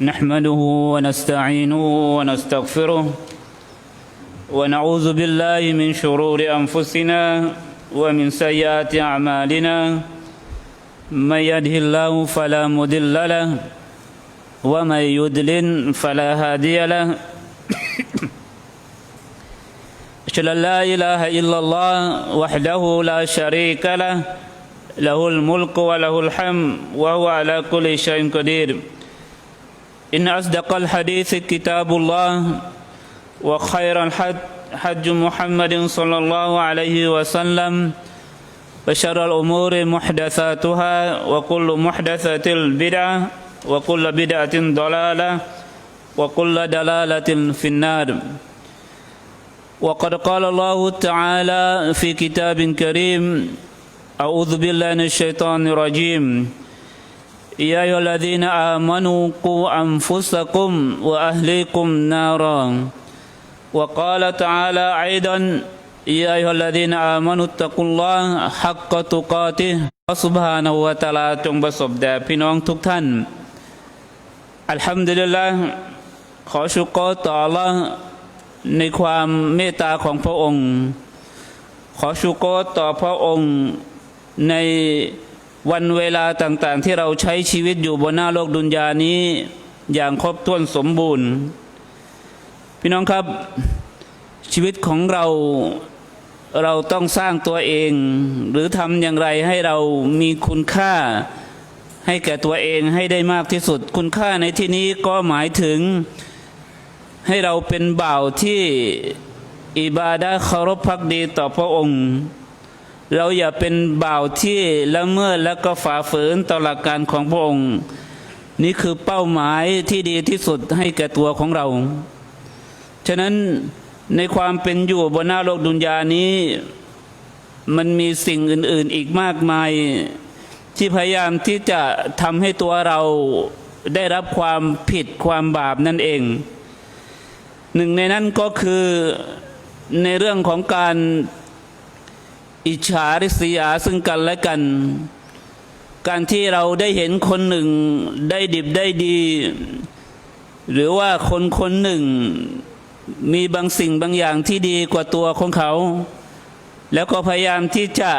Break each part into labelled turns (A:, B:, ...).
A: نحمده ونستعينه ونستغفره ونعوذ بالله من شرور أنفسنا ومن سيئات أعمالنا. من يده الله فلا مضل له ومن يضلل فلا هادي له. أشهد أن لا إله إلا الله وحده لا شريك له. له الملك وله الحمد وهو على كل شيء قدير. إن أصدق الحديث كتاب الله وخير الحج حج محمد صلى الله عليه وسلم وشر الأمور محدثاتها وكل محدثة بدعة وكل بدعة ضلالة وكل دلالة في النار. وقد قال الله تعالى في كتاب كريم أعوذ بالله من الشيطان الرجيم. يا أيها الذين آمنوا قوا أنفسكم وأهليكم نارا وقال تعالى أيضا يا أيها الذين آمنوا اتقوا الله حق تقاته سبحانه وتعالى จงประสบแด่พี่น้องทุกท่าน อัลฮัมดุลิลละขอชุกรต่อ Allah ในความเมตตาของพระองค์ ขอชุกรต่อพระองค์ใน วันเวลาต่างๆ ที่เราใช้ชีวิตอยู่บนหน้าโลกดุนยานี้ อย่างครบถ้วนสมบูรณ์ พี่น้องครับ ชีวิตของเราเราต้องสร้างตัวเอง หรือทำอย่างไรให้เรามีคุณค่าให้แก่ตัวเองให้ได้มากที่สุด คุณค่าในที่นี้ก็หมายถึงให้เราเป็นบ่าวที่อิบาดะเคารพพักดีต่อพระองค์ เราอย่าเป็นบ่าวที่ละเมิดและก็ฝ่าฝืนต่อหลักการของพระองค์ นี่คือเป้าหมายที่ดีที่สุดให้แก่ตัวของเรา ฉะนั้นในความเป็นอยู่บนหน้าโลกดุนยานี้ มันมีสิ่งอื่น ๆอีกมากมาย ที่พยายามที่จะทำให้ตัวเราได้รับความผิดความบาปนั่นเอง หนึ่งในนั้นก็คือในเรื่องของการ อิจฉาริษยาซึ่งกันและกัน การที่เราได้เห็นคนหนึ่งได้ดิบได้ดี หรือว่าคนคนหนึ่งมีบางสิ่งบางอย่างที่ดีกว่าตัวของเขา แล้วก็พยายามที่จะ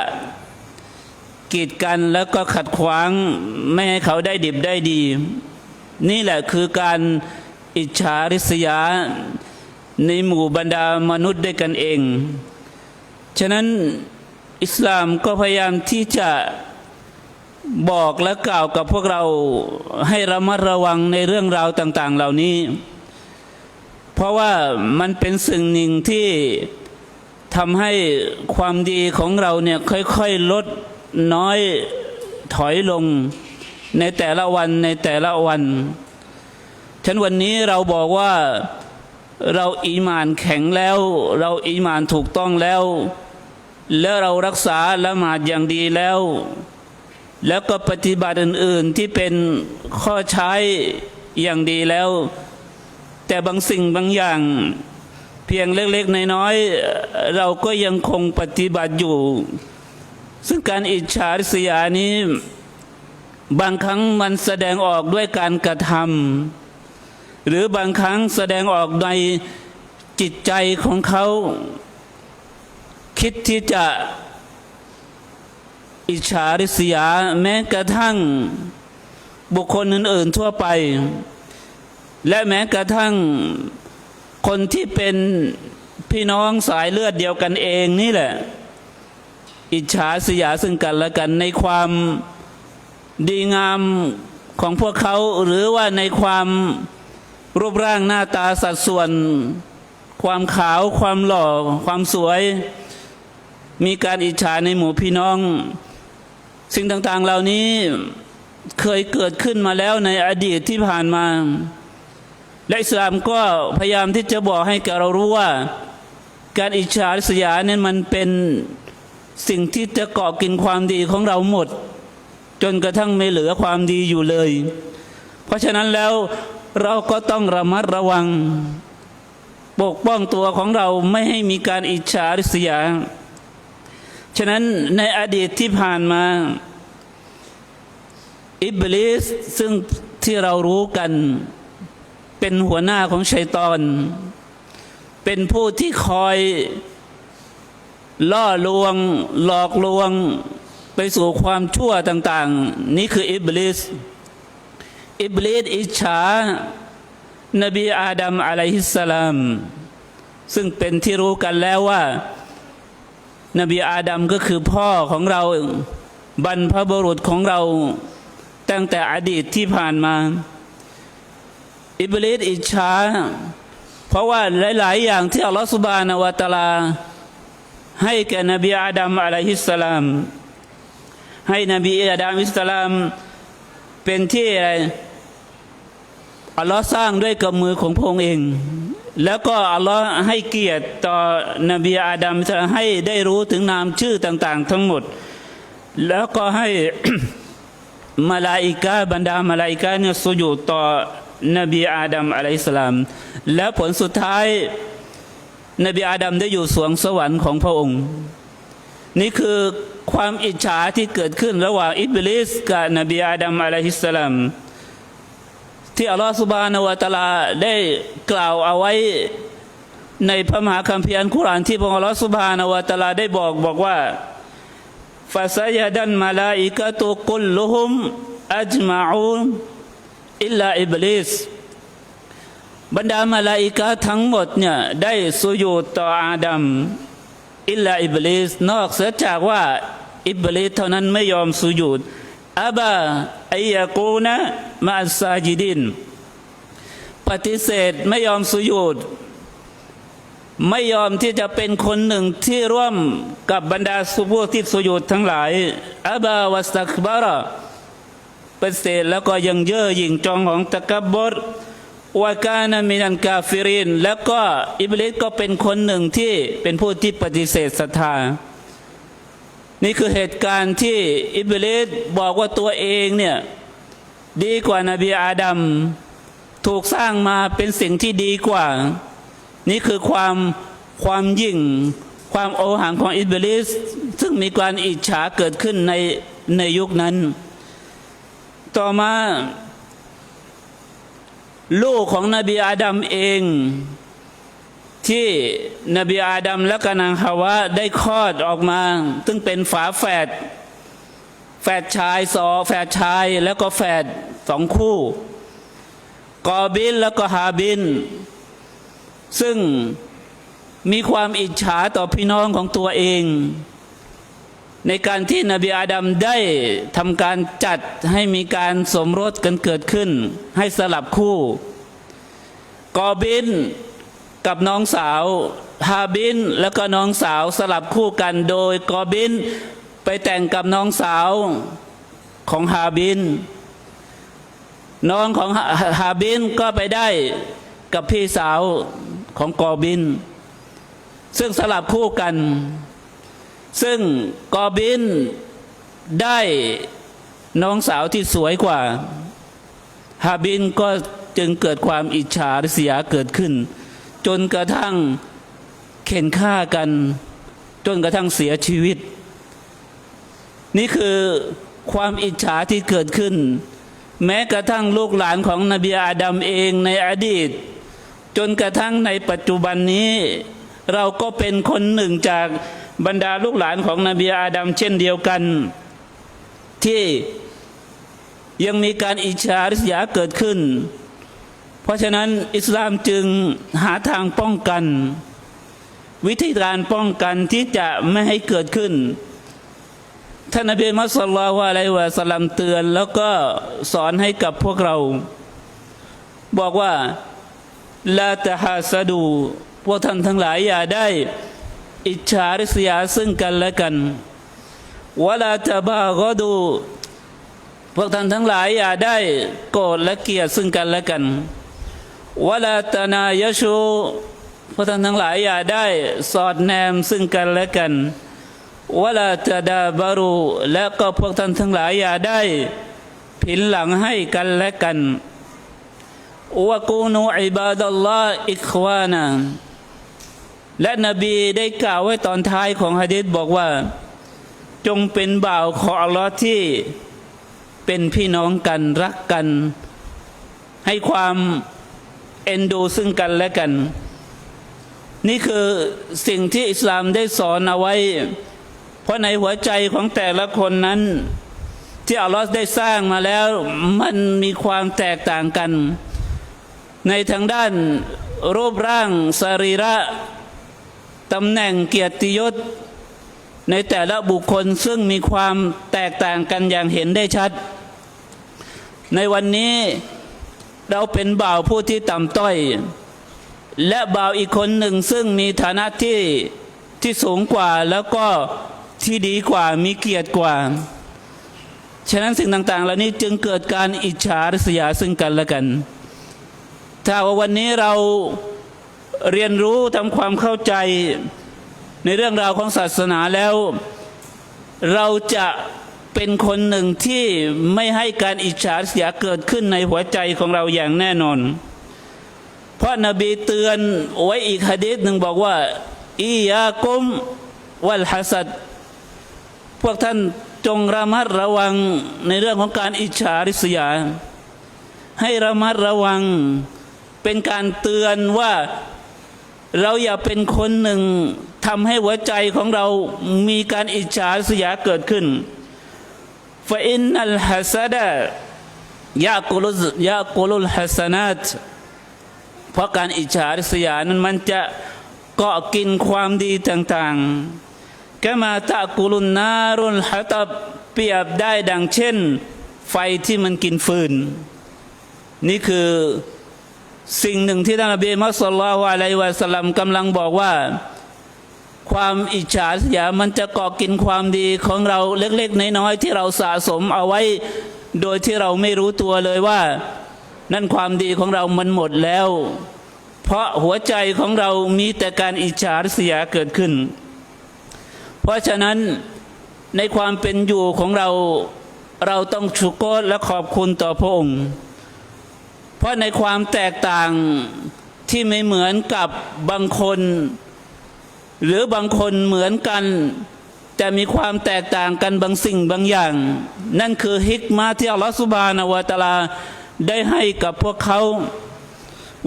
A: กีดกันแล้วก็ขัดขวางไม่ให้เขาได้ดิบได้ดี นี่แหละคือการอิจฉาริษยาในหมู่บรรดามนุษย์ด้วยกันเอง ฉะนั้น อิสลามก็พยายามที่จะบอกและกล่าวกับพวกเราให้ระมัดระวังในเรื่องราวต่าง ๆ เหล่านี้ เพราะว่ามันเป็นสิ่งหนึ่งที่ทำให้ความดีของเราเนี่ยค่อย ๆ ลดน้อยถอยลงในแต่ละวันในแต่ละวันฉันวันนี้เราบอกว่าเราอีมานแข็งแล้ว เราอีมานถูกต้องแล้ว แล้วเรารักษาละหมาดอย่างดีแล้ว แล้วก็ปฏิบัติอื่น ๆที่เป็นข้อใช้อย่างดีแล้ว แต่บางสิ่งบางอย่าง เพียงเล็กๆน้อยๆเราก็ยังคงปฏิบัติอยู่ ซึ่งการอิจฉาริษยานี้ บางครั้งมันแสดงออกด้วยการกระทำหรือบางครั้งแสดงออกในจิตใจของเขา คิดที่จะอิจฉาริษยาแม้กระทั่งบุคคลอื่น ๆ ทั่วไป และแม้กระทั่งคนที่เป็นพี่น้องสายเลือดเดียวกันเองนี่แหละ อิจฉาสยาซึ่งกันและกันในความดีงามของพวกเขาหรือว่าในความรูปร่างหน้าตาสัดส่วน ความขาวความหล่อความสวย มีการอิจฉาในหมู่พี่น้อง สิ่งต่างๆเหล่านี้เคยเกิดขึ้นมาแล้วในอดีตที่ผ่านมา และอิสลามก็พยายามที่จะบอกให้แกเรารู้ว่า การอิจฉาริษยาเนี่ยมันเป็นสิ่งที่จะเกาะกินความดีของเราหมด จนกระทั่งไม่เหลือความดีอยู่เลย เพราะฉะนั้นแล้วเราก็ต้องระมัดระวัง ปกป้องตัวของเราไม่ให้มีการอิจฉาริษยา ฉะนั้นในอดีตที่ผ่านมา อิบลิสซึ่งที่เรารู้กัน เป็นหัวหน้าของชัยตอน เป็นผู้ที่คอยล่อลวง หลอกลวงไปสู่ความชั่วต่าง ๆ นี่คืออิบลิสอิบลิสอิจฉานบีอาดัมอะลัยฮิสสลาม ซึ่งเป็นที่รู้กันแล้วว่า นบีอาดัมก็คือพ่อของเราบรรพบุรุษของเราตั้งแต่อดีตที่ผ่านมา อิบลิสอิจฉาเพราะว่าหลาย ๆ อย่างที่อัลลอฮฺสุบานาวะตาลา ให้แก่นบีอาดัมอะลัยฮิสสลาม ให้นบีอาดัมอิสสลาม เป็นที่อะไรอัลลอฮ์สร้างด้วยกับมือของพระองค์เอง แล้วก็อัลลอฮ์ให้เกียรติต่อนบีอาดัมจะให้ได้รู้ถึงนามชื่อต่าง ๆ ทั้งหมด แล้วก็ให้มาลาอิกาบรรดามาลาอิกาเนี่ยสุญูต่อนบีอาดัมอะลัยฮิสสลาม แล้วผลสุดท้ายนบีอาดัมได้อยู่สวงสวรรค์ของพระองค์ นี่คือความอิจฉาที่เกิดขึ้นระหว่างอิบลิสกับนบีอาดัมอะลัยฮิสสลาม ที่อัลลอฮฺสุบานวตาลาได้กล่าวเอาไว้ในพระมหาคัมภีร์อัลกุรอานที่พระองค์อัลลอฮฺสุบานวตาลาได้บอกบอกว่าฟาซยดันมาลาอิกะตุกุลลุฮุมอัจมาอูนอิลลาอิบลิสบรรดามาลาอิกะทั้งหมดเนี่ยได้สุญูต่ออาดัมอิลลาอิบลิสนอกเสียจากว่าอิบลิสเท่านั้นไม่ยอมสุญูดอับา อัยยกูนะมาซาจิดิน ปฏิเสธไม่ยอมสุญูดไม่ยอมที่จะเป็นคนหนึ่งที่ร่วมกับบรรดาสุบูที่สุญูดทั้งหลายอับาวัสตักบาระปฏิเสธแล้วก็ยังเย่อหยิ่งจองของตะกบบดวากานามินันกาฟิริน แล้วก็อิบลิสก็เป็นคนหนึ่งที่เป็นผู้ที่ปฏิเสธศรัทธา นี่คือเหตุการณ์ที่อิบลิสบอกว่าตัวเองเนี่ย ดีกว่านาบีอาดัมถูกสร้างมาเป็นสิ่งที่ดีกว่า นี่คือความความยิ่ง ความโอหังของอิบลิสซึ่งมีการอิจฉาเกิดขึ้นในในยุคนั้น ต่อมา ลูกของนบีอาดัมเอง ที่นบีอาดัมและกนางฮาวะได้คลอดออกมา ซึ่งเป็นฝาแฝดแฝดชายสอแฝดชายแล้วก็แฝดสองคู่ กอบินแล้วก็ฮาบิน ซึ่งมีความอิจฉาต่อพี่น้องของตัวเอง ในการที่นบีอาดัมได้ทำการจัดให้มีการสมรสกันเกิดขึ้น ให้สลับคู่ กอบิน กับน้องสาวฮาบิน แล้วก็น้องสาวสลับคู่กันโดยกอบิน ไปแต่งกับน้องสาวของฮาบิน น้องของฮาบินก็ไปได้กับพี่สาวของกอบิน ซึ่งสลับคู่กัน ซึ่งกอบินได้น้องสาวที่สวยกว่าฮาบินก็จึงเกิดความอิจฉาริษยาเกิดขึ้น จนกระทั่งเข็นฆ่ากัน จนกระทั่งเสียชีวิต นี่คือความอิจฉาที่เกิดขึ้น แม้กระทั่งลูกหลานของนบีอาดัมเองในอดีต จนกระทั่งในปัจจุบันนี้ เราก็เป็นคนหนึ่งจากบรรดาลูกหลานของนบีอาดัมเช่นเดียวกัน ที่ยังมีการอิจฉาริษยาเกิดขึ้น เพราะฉะนั้นอิสลามจึงหาทางป้องกัน วิธีการป้องกันที่จะไม่ให้เกิดขึ้นท่านนบีมุสลิมว่าอะไรวะสลัมเตือน แล้วก็สอนให้กับพวกเรา บอกว่าลาตะฮาสดู พวกท่านทั้งหลายอย่าได้ อิจฉาริษยาซึ่งกันและกันวลาตะบาก็ดู พวกท่านทั้งหลายอย่าได้โกรธและเกลียดซึ่งกันและกัน วลาตนายชูพวกท่านทั้งหลายอย่าได้สอดแนมซึ่งกันและกันวลาตดาบารูและก็พวกท่านทั้งหลายอย่าได้ผินหลังให้กันและกันวกูนูอิบาดัลลอฮ์อิควานาและนบีได้กล่าวไว้ตอนท้ายของฮะดิษบอกว่า จงเป็นบ่าวของอัลลอฮ์ที่เป็นพี่น้องกันรักกัน ให้ความ เอ็นดูซึ่งกันและกัน นี่คือสิ่งที่อิสลามได้สอนเอาไว้ เพราะในหัวใจของแต่ละคนนั้น ที่อัลลอฮ์ได้สร้างมาแล้วมันมีความแตกต่างกัน ในทางด้านรูปร่างสรีระตำแหน่งเกียรติยศ ในแต่ละบุคคลซึ่งมีความแตกต่างกันอย่างเห็นได้ชัด ในวันนี้ เราเป็นบ่าวผู้ที่ต่ำต้อย และบ่าวอีกคนหนึ่งซึ่งมีฐานะที่ที่สูงกว่าแล้วก็ที่ดีกว่ามีเกียรติกว่า ฉะนั้นสิ่งต่าง ๆ เหล่านี้จึงเกิดการอิจฉาริษยาซึ่งกันและกัน ถ้าว่าวันนี้เราเรียนรู้ทำความเข้าใจในเรื่องราวของศาสนาแล้ว เราจะ เป็นคนหนึ่งที่ไม่ให้การอิจฉาริษยาเกิดขึ้นในหัวใจของเราอย่างแน่นอน เพราะนบีเตือนไว้อีกฮะดีษหนึ่งบอกว่าอียากุมวัลฮัสัดพวกท่านจงระมัดระวังในเรื่องของการอิจฉาริษยา ให้ระมัดระวังเป็นการเตือนว่าเราอย่าเป็นคนหนึ่งทำให้หัวใจของเรามีการอิจฉาริษยาเกิดขึ้น ฟาอินนัลฮัสดะยากุลุยากุลุลฮัสนัตเพราะการอิจฉาริษยานั้นมันจะเกาะกินความดีต่างๆกมาตะกุลุนนารุลฮัตับเปรียบได้ดังเช่น ไฟที่มันกินฟืน นี่คือสิ่งหนึ่งที่ท่านนบีมุสลิมอะลัยวะสลัมกำลังบอกว่า ความอิจฉาริษยามันจะก่อกินความดีของเราเล็ก ๆ น้อยๆที่เราสะสมเอาไว้ โดยที่เราไม่รู้ตัวเลยว่า นั่นความดีของเรามันหมดแล้ว เพราะหัวใจของเรามีแต่การอิจฉาริษยาเกิดขึ้น เพราะฉะนั้นในความเป็นอยู่ของเราเราต้องชุกโกรและขอบคุณต่อพระองค์ เพราะในความแตกต่างที่ไม่เหมือนกับบางคน หรือบางคนเหมือนกัน แต่มีความแตกต่างกันบางสิ่งบางอย่าง นั่นคือฮิกมาที่อัลลอฮฺสุบานาวะตะลาได้ให้กับพวกเขา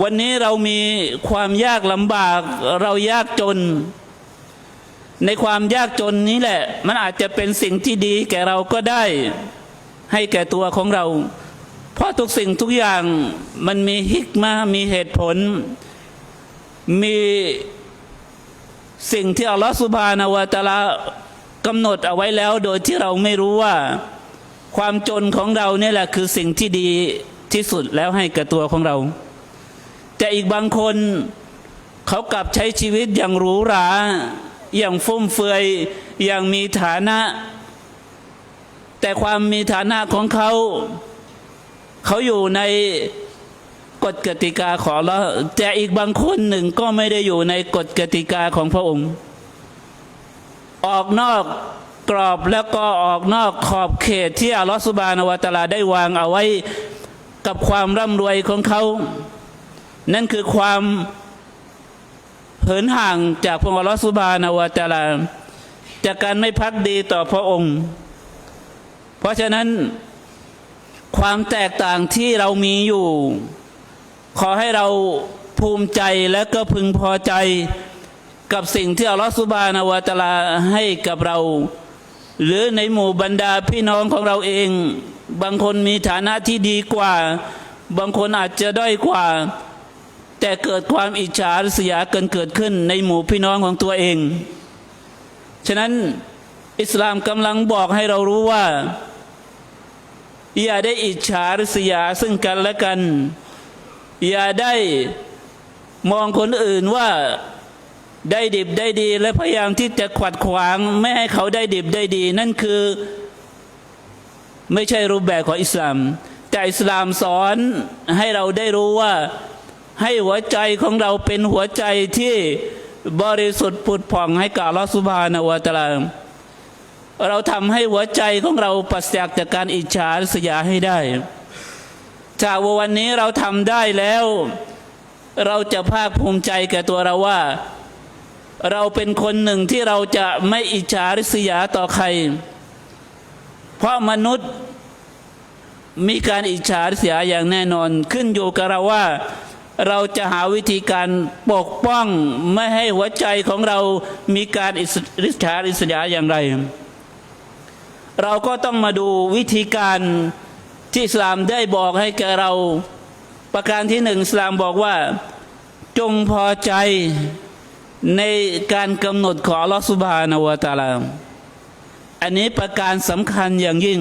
A: วันนี้เรามีความยากลำบาก เรายากจน ในความยากจนนี้แหละ มันอาจจะเป็นสิ่งที่ดีแก่เราก็ได้ ให้แก่ตัวของเรา เพราะทุกสิ่งทุกอย่างมันมีฮิกมามีเหตุผล มี สิ่งที่อัลลอฮฺสุบฮานาวะตะลากำหนดเอาไว้แล้วโดยที่เราไม่รู้ว่า ความจนของเราเนี่ยแหละคือสิ่งที่ดีที่สุดแล้วให้กับตัวของเรา แต่อีกบางคนเขากลับใช้ชีวิตอย่างหรูหรา อย่างฟุ่มเฟือย อย่างมีฐานะ แต่ความมีฐานะของเขา เขาอยู่ใน กฎกติกาของเราแต่อีกบางคนหนึ่งก็ไม่ได้อยู่ในกฎกติกาของพระองค์ ออกนอกกรอบแล้วก็ออกนอกขอบเขตที่อัลลอฮฺสุบานวตะลาได้วางเอาไว้กับความร่ำรวยของเขา นั่นคือความเหินห่างจากพระอัลลอฮฺสุบานวตะลาจากการไม่พักดีต่อพระองค์ เพราะฉะนั้นความแตกต่างที่เรามีอยู่ ขอให้เราภูมิใจและก็พึงพอใจกับสิ่งที่อัลลอฮฺสุบานาวะตลาให้กับเรา หรือในหมู่บรรดาพี่น้องของเราเอง บางคนมีฐานะที่ดีกว่า บางคนอาจจะด้อยกว่า แต่เกิดความอิจฉาริษยาเกินเกิดขึ้นในหมู่พี่น้องของตัวเอง ฉะนั้นอิสลามกำลังบอกให้เรารู้ว่า อย่าได้อิจฉาริษยาซึ่งกันและกัน อย่าได้มองคนอื่นว่าได้ดิบได้ดี และพยายามที่จะขวัดขวาง ไม่ให้เขาได้ดิบได้ดี นั่นคือ ไม่ใช่รูปแบบของอิสลาม แต่อิสลามสอนให้เราได้รู้ว่าให้หัวใจของเราเป็นหัวใจที่บริสุทธิ์ผุดผ่องให้กับลอสุบานาวตลาเราทำให้หัวใจของเราปราศจากจากการอิจฉาริษยาให้ได้ จากวันนี้เราทำได้แล้ว เราจะภาคภูมิใจแก่ตัวเราว่า เราเป็นคนหนึ่งที่เราจะไม่อิจฉาริษยาต่อใคร เพราะมนุษย์มีการอิจฉาริษยาอย่างแน่นอน ขึ้นอยู่กับเราว่า เราจะหาวิธีการปกป้องไม่ให้หัวใจของเรามีการอิสริษยาริษยาอย่างไร เราก็ต้องมาดูวิธีการ ที่อิสลามได้บอกให้แก่เรา ประการที่หนึ่งอิสลามบอกว่าจงพอใจในการกำหนดของอัลลอฮฺสุบฮานาวะตาลาอันนี้ประการสำคัญอย่างยิ่ง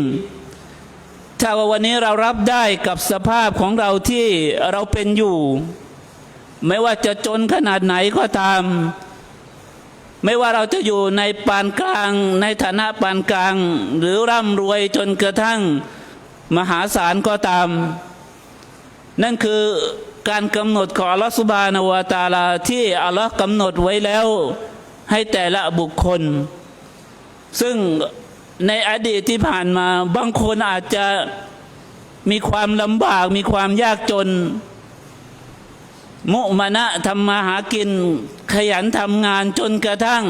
A: ถ้าว่าวันนี้เรารับได้กับสภาพของเราที่เราเป็นอยู่ ไม่ว่าจะจนขนาดไหนก็ตาม ไม่ว่าเราจะอยู่ในปานกลาง ในฐานะปานกลาง หรือร่ำรวยจนกระทั่ง มหาศาลก็ตาม นั่นคือการกำหนดของอัลลอฮฺสุบานวตาลา ที่อัลลอฮ์กำหนดไว้แล้วให้แต่ละบุคคล ซึ่งในอดีตที่ผ่านมา บางคนอาจจะมีความลำบาก มีความยากจน มุมานะทำมาหากิน ขยันทำงานจนกระทั่ง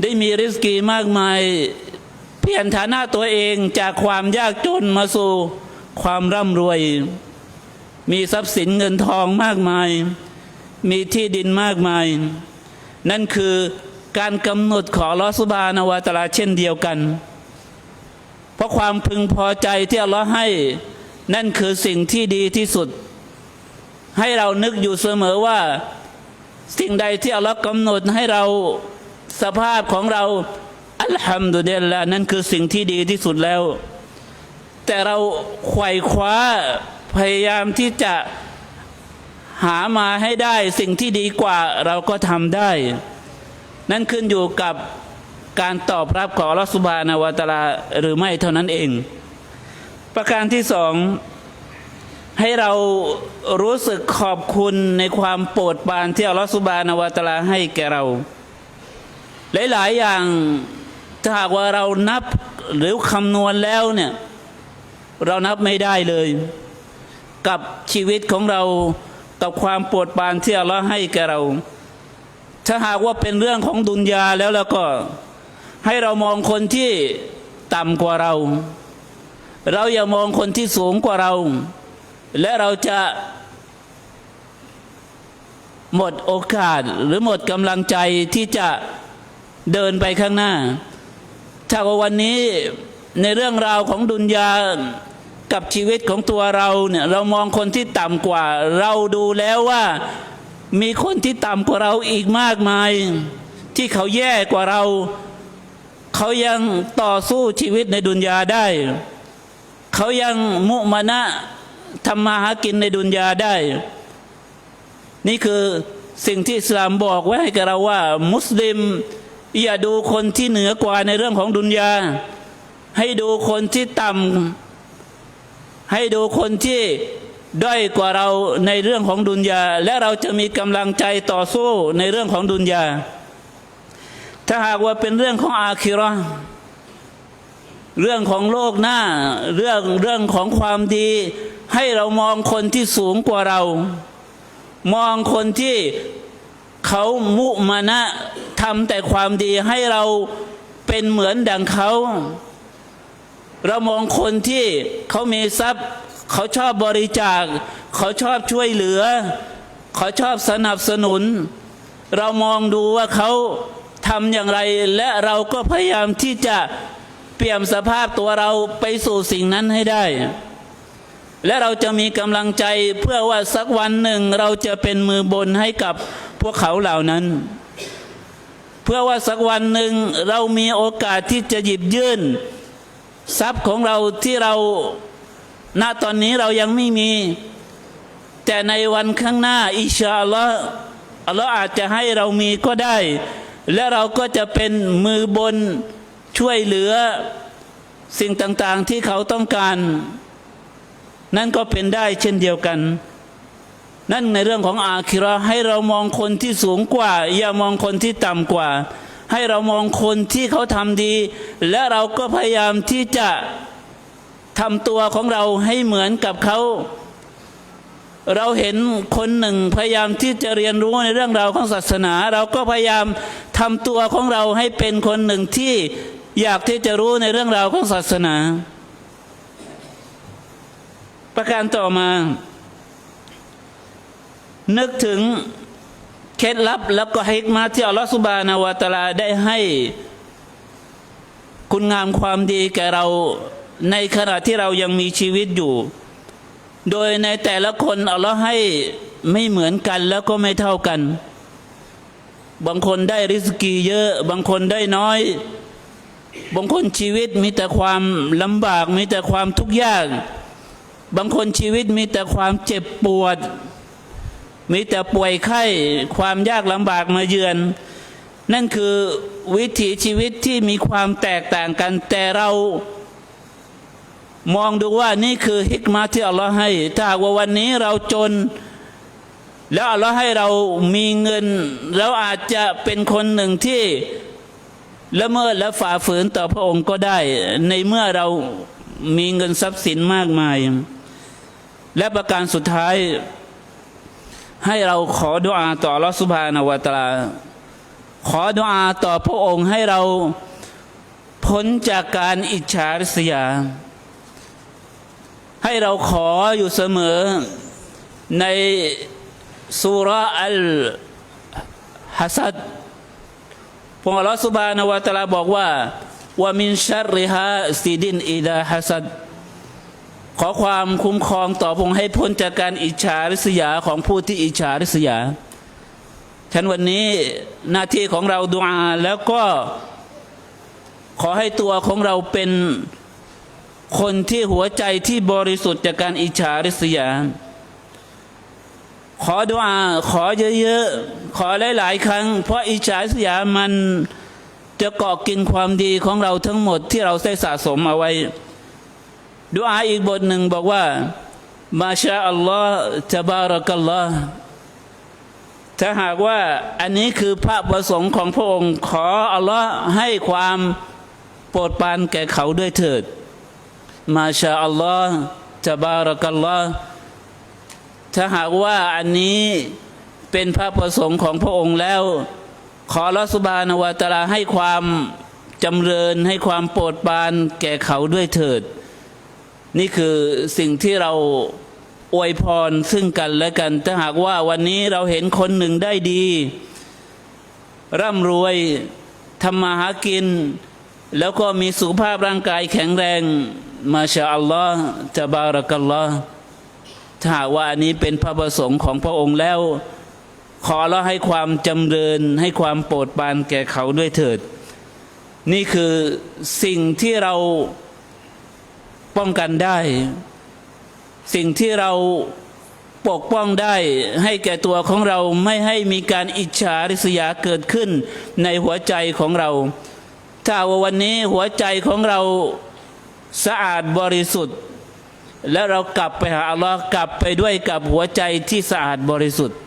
A: ได้มีริสกีมากมาย ปลี่ยนฐานะตัวเองจากความยากจนมาสู่ความร่ำรวย มีทรัพย์สินเงินทองมากมาย มีที่ดินมากมาย นั่นคือการกำหนดของลอสุบานาวะตาลาเช่นเดียวกัน เพราะความพึงพอใจที่อัลลอฮ์ให้ นั่นคือสิ่งที่ดีที่สุด ให้เรานึกอยู่เสมอว่า สิ่งใดที่อัลลอฮ์กำหนดให้เราสภาพของเรา อัลฮัมดุลิลละนั่นคือสิ่งที่ดีที่สุดแล้ว แต่เราไขว่คว้าพยายามที่จะหามาให้ได้สิ่งที่ดีกว่าเราก็ทำได้ นั่นขึ้นอยู่กับการตอบรับของอัสุบานาวตาลาหรือไม่เท่านั้นเอง ประการที่สองให้เรารู้สึกขอบคุณในความโปรดปรานที่อัลลอฮฺสุบานาวะตาลาให้แก่เรา หลาย ๆ อย่าง ถ้าหากว่าเรานับหรือคำนวณแล้วเนี่ยเรานับไม่ได้เลย กับชีวิตของเรากับความปรดปานที่อัลลอฮ์ให้แก่เรา ถ้าหากว่าเป็นเรื่องของดุนยาแล้วแล้วก็ให้เรามองคนที่ต่ำกว่าเรา เราอย่ามองคนที่สูงกว่าเรา และเราจะหมดโอกาสหรือหมดกำลังใจที่จะเดินไปข้างหน้า ถ้าว่าวันนี้ในเรื่องราวของดุนยากับชีวิตของตัวเราเนี่ยเรามองคนที่ต่ำกว่า เราดูแล้วว่ามีคนที่ต่ำกว่าเราอีกมากมาย ที่เขาแย่กว่าเรา เขายังต่อสู้ชีวิตในดุนยาได้ เขายังมุมานะทำมาหากินในดุนยาได้ นี่คือสิ่งที่อิสลามบอกไว้ให้กับเราว่า มุสลิม อย่าดูคนที่เหนือกว่าในเรื่องของดุนยา ให้ดูคนที่ต่ำให้ดูคนที่ด้อยกว่าเราในเรื่องของดุนยา และเราจะมีกำลังใจต่อสู้ในเรื่องของดุนยา ถ้าหากว่าเป็นเรื่องของอาคิราะห์เรื่องของโลกหน้า เรื่องเรื่องของความดี ให้เรามองคนที่สูงกว่าเรา มองคนที่ เขามุมานะทำแต่ความดีให้เราเป็นเหมือนดังเขา เรามองคนที่เขามีทรัพย์ เขาชอบบริจาค เขาชอบช่วยเหลือ เขาชอบสนับสนุน เรามองดูว่าเขาทำอย่างไร และเราก็พยายามที่จะเปลี่ยนสภาพตัวเราไปสู่สิ่งนั้นให้ได้ และเราจะมีกำลังใจเพื่อว่าสักวันหนึ่ง เราจะเป็นมือบนให้กับพวกเขาเหล่านั้น เพื่อว่าสักวันหนึ่งเรามีโอกาสที่จะหยิบยื่น ทรัพย์ของเราที่เราณตอนนี้เรายังไม่มี แต่ในวันข้างหน้า อิชาอัลลอฮ์อัลลอฮ์อาจจะให้เรามีก็ได้ และเราก็จะเป็นมือบนช่วยเหลือสิ่งต่าง ๆ ที่เขาต้องการ นั่นก็เป็นได้เช่นเดียวกัน นั่นในเรื่องของอาคิราะให้เรามองคนที่สูงกว่า อย่ามองคนที่ต่ำกว่า ให้เรามองคนที่เขาทำดี และเราก็พยายามที่จะทำตัวของเราให้เหมือนกับเขาเราเห็นคนหนึ่งพยายามที่จะเรียนรู้ในเรื่องราวของศาสนา เราก็พยายามทำตัวของเราให้เป็นคนหนึ่งที่อยากที่จะรู้ในเรื่องราวของศาสนา ประการต่อมา นึกถึงเคล็ดลับแล้วก็ฮิกมาที่อัลลอฮฺสุบานาวะตาลาได้ให้คุณงามความดีแก่เราในขณะที่เรายังมีชีวิตอยู่ โดยในแต่ละคนอัลลอฮ์ให้ไม่เหมือนกันแล้วก็ไม่เท่ากัน บางคนได้ริสกีเยอะ บางคนได้น้อย บางคนชีวิตมีแต่ความลำบากมีแต่ความทุกข์ยาก บางคนชีวิตมีแต่ความเจ็บปวด มีแต่ป่วยไข้ ความยากลำบากมาเยือน นั่นคือวิถีชีวิตที่มีความแตกต่างกัน แต่เรามองดูว่านี่คือฮิกมาที่อัลลอฮ์ให้ ถ้าว่าวันนี้เราจน แล้วอัลลอฮ์ให้เรามีเงินเราอาจจะเป็นคนหนึ่งที่ละเมิดและฝ่าฝืนต่อพระองค์ก็ได้ ในเมื่อเรามีเงินทรัพย์สินมากมาย และประการสุดท้าย ให้เราขอดุอาต่ออัลอสุบานวตาลา ขอดุอาต่อพระองค์ให้เราพ้นจากการอิจฉาริษยา ให้เราขออยู่เสมอในสุราอัลฮัสัดพระอัลลอสุบานวตาลาบอกว่าว่ามินชัรริฮาซีดินอิดาฮัสัด ขอความคุ้มครองต่อพงให้พ้นจากการอิจฉาริษยาของผู้ที่อิจฉาริษยาฉันวันนี้หน้าที่ของเราดุอาแล้วก็ขอให้ตัวของเราเป็นคนที่หัวใจที่บริสุทธิ์จากการอิจฉาริษยา ขอดุอาขอเยอะๆ ขอหลายๆครั้ง เพราะอิจฉาริษยามันจะเกาะกินความดีของเราทั้งหมดที่เราได้สะสมเอาไว้ ดุอาอีกบทหนึ่งบอกว่ามาชาอัลลอฮ์ตะบารักัลลอฮ์ถ้าหากว่าอันนี้คือพระประสงค์ของพระองค์ขออัลลอฮ์ให้ความโปรดปรานแก่เขาด้วยเถิด มาชาอัลลอฮ์ตะบารักัลลอฮ์ถ้าหากว่าอันนี้เป็นพระประสงค์ของพระองค์แล้ว ขอรัสบานวะตาลาให้ความจำเริญให้ความโปรดปรานแก่เขาด้วยเถิด นี่คือสิ่งที่เราอวยพรซึ่งกันและกัน ถ้าหากว่าวันนี้เราเห็นคนหนึ่งได้ดี ร่ำรวยทำมาหากิน แล้วก็มีสุขภาพร่างกายแข็งแรง มาชาอัลลอฮ์จะบารักัลลอฮ์ถ้าหากว่าอันนี้เป็นพระประสงค์ของพระองค์แล้ว ขอเราให้ความจำเริญให้ความโปรดปรานแก่เขาด้วยเถิด นี่คือสิ่งที่เรา ป้องกันได้ สิ่งที่เราปกป้องได้ให้แก่ตัวของเราไม่ให้มีการอิจฉาริษยาเกิดขึ้นในหัวใจของเรา ถ้าว่าวันนี้หัวใจของเราสะอาดบริสุทธิ์ แล้วเรากลับไปหาอัลลอฮ์กลับไปด้วยกับหัวใจที่สะอาดบริสุทธิ์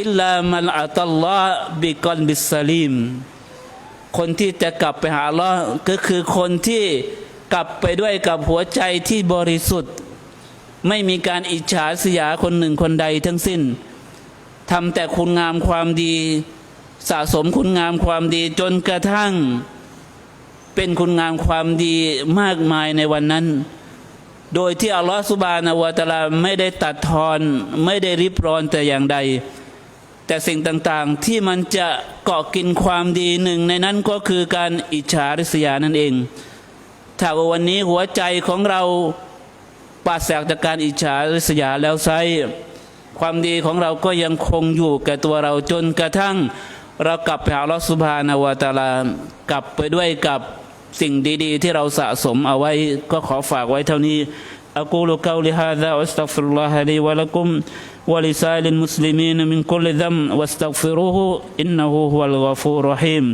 A: อิลลามันอัตัลลอฮ์บิกอนบิสซาลีมคนที่จะกลับไปหาอัลลอฮ์ก็คือคนที่ กลับไปด้วยกับหัวใจที่บริสุทธิ์ ไม่มีการอิจฉาสยคนหนึ่งคนใดทั้งสิ้นทำแต่คุณงามความดี สะสมคุณงามความดีจนกระทั่ง เป็นคุณงามความดีมากมายในวันนั้น โดยที่อัลลอฮฺสุบานาวะตาลาไม่ได้ตัดทอนไม่ได้ริบรอนแต่อย่างใด แต่สิ่งต่างๆที่มันจะเกาะกินความดีหนึ่งในนั้นก็คือการอิจฉาริษยานั่นเอง ถ้าว่าวันนี้หัวใจของเราปราศจากการอิจฉาริษยาแล้วไซความดีของเราก็ยังคงอยู่แก่ตัวเราจนกระทั่ง เรากลับไปหาอัลลอฮฺสุบฮานาวะตะอาลากลับไปด้วยกับสิ่งดีๆ ที่เราสะสมเอาไว้ก็ขอฝากไว้เท่านี้ أقول قولي هذا وأستغفر الله لي ولكم ولسائر المسلمين من كل ذنب واستغفروه إنه هو الغفور الرحيم